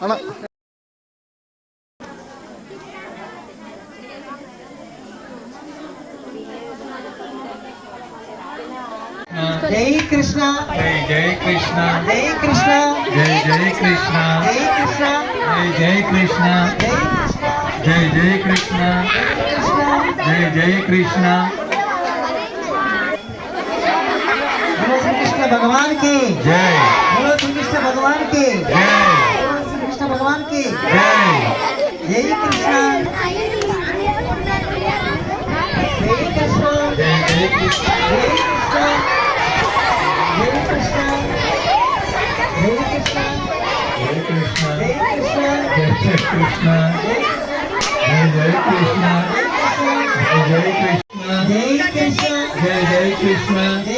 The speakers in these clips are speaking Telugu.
అన్న జై కృష్ణ జై జై కృష్ణ జై కృష్ణ జై జై కృష్ణ జై కృష్ణ జై జై కృష్ణ జై జై జై కృష్ణ కృష్ణ జై జై కృష్ణ भगवान की जय बोलो श्री कृष्ण भगवान की जय श्री कृष्ण भगवान की जय यही कृष्ण कृष्ण कृष्ण कृष्ण कृष्ण कृष्ण जय कृष्ण जय जय कृष्ण जय जय कृष्ण जय जय कृष्ण जय जय कृष्ण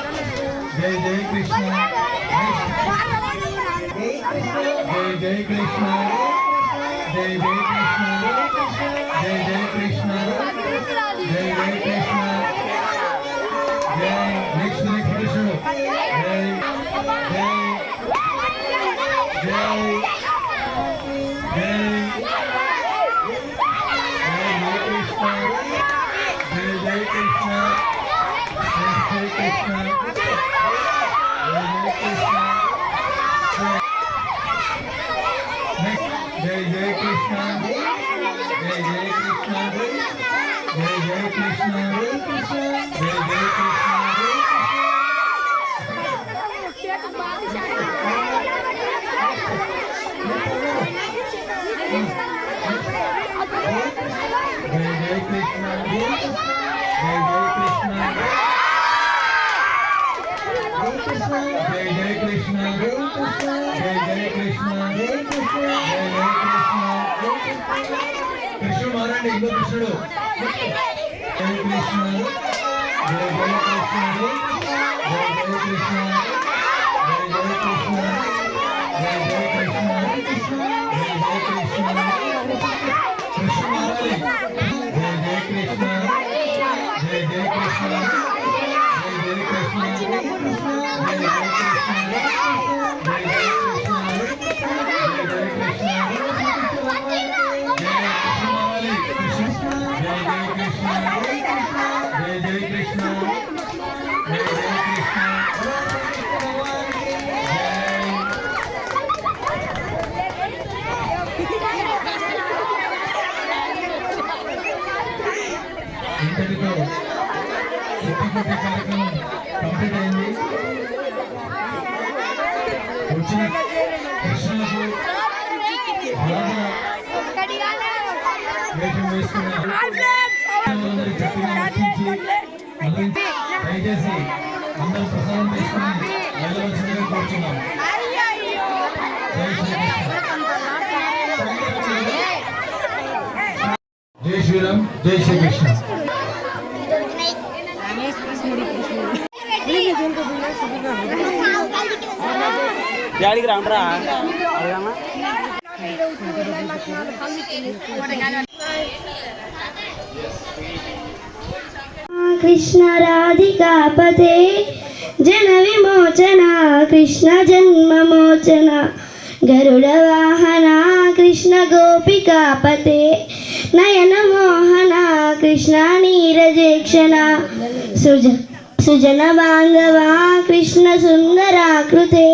జై జై కృష్ణ జై జై కృష్ణ జై జై కృష్ణ జై జై కృష్ణ జై జై కృష్ణ జై జై కృష్ణ జై జై కృష్ణ జై నెక్స్ట్ నెక్స్ట్ కృష్ణుడు జై జై జై జై జై జై కృష్ణ జై జై కృష్ణ జై జై కృష్ణ జై జై కృష్ణ జై జై కృష్ణ జై జై కృష్ణ జై కృష్ణుడు మారండి ఇంకో కృష్ణుడు. జయ కృష్ణ జయ కృష్ణ కృష్ణ. ఇంతటితో సుత్తికొట్టి కార్యక్రమం కంప్లీట్ అయింది వచ్చిన దయచేసి అందరూ ప్రసాదం తీసుకుని వెళ్ళవలసిందిగా కోరుతున్నాం జై శ్రీరామ్ జై శ్రీకృష్ణ డాడీకి రాండ్రా అడగమ్మా కృష్ణ రాధికాపతే జన విమోచన కృష్ణ జన్మమోచన గరుడ వాహన కృష్ణ గోపికాపతే నయన మోహన కృష్ణ నీరజేక్షణ. సుజ సుజన బాంధవా కృష్ణ సుందరాకృతే.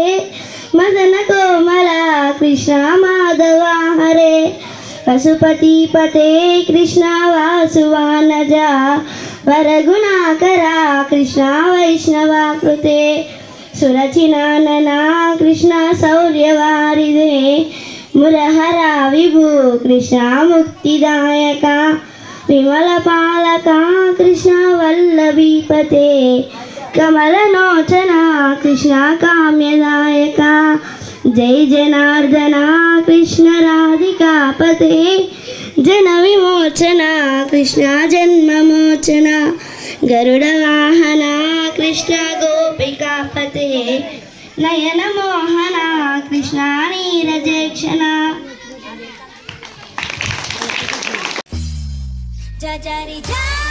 మదన కోమల కృష్ణ మాధవ హరే. పశుపతిపతే కృష్ణ వాసువానజ వరగుణాకరా కృష్ణ వైష్ణవాకృతే సురచినాననా కృష్ణ శౌర్యవారిదే మురహర విభు కృష్ణ ముక్తిదాయక విమల పాలక కృష్ణ వల్లభీపతే కమలనోచన కృష్ణ కామ్యదాయక జై జనార్దన కృష్ణ రాధిక पते जन विमोचना कृष्ण जन्म मोचना। गरुडवाहना कृष्ण कृष्णा गोपिका पते। नयन मोहना, कृष्णा नीरजेक्षणा जा जा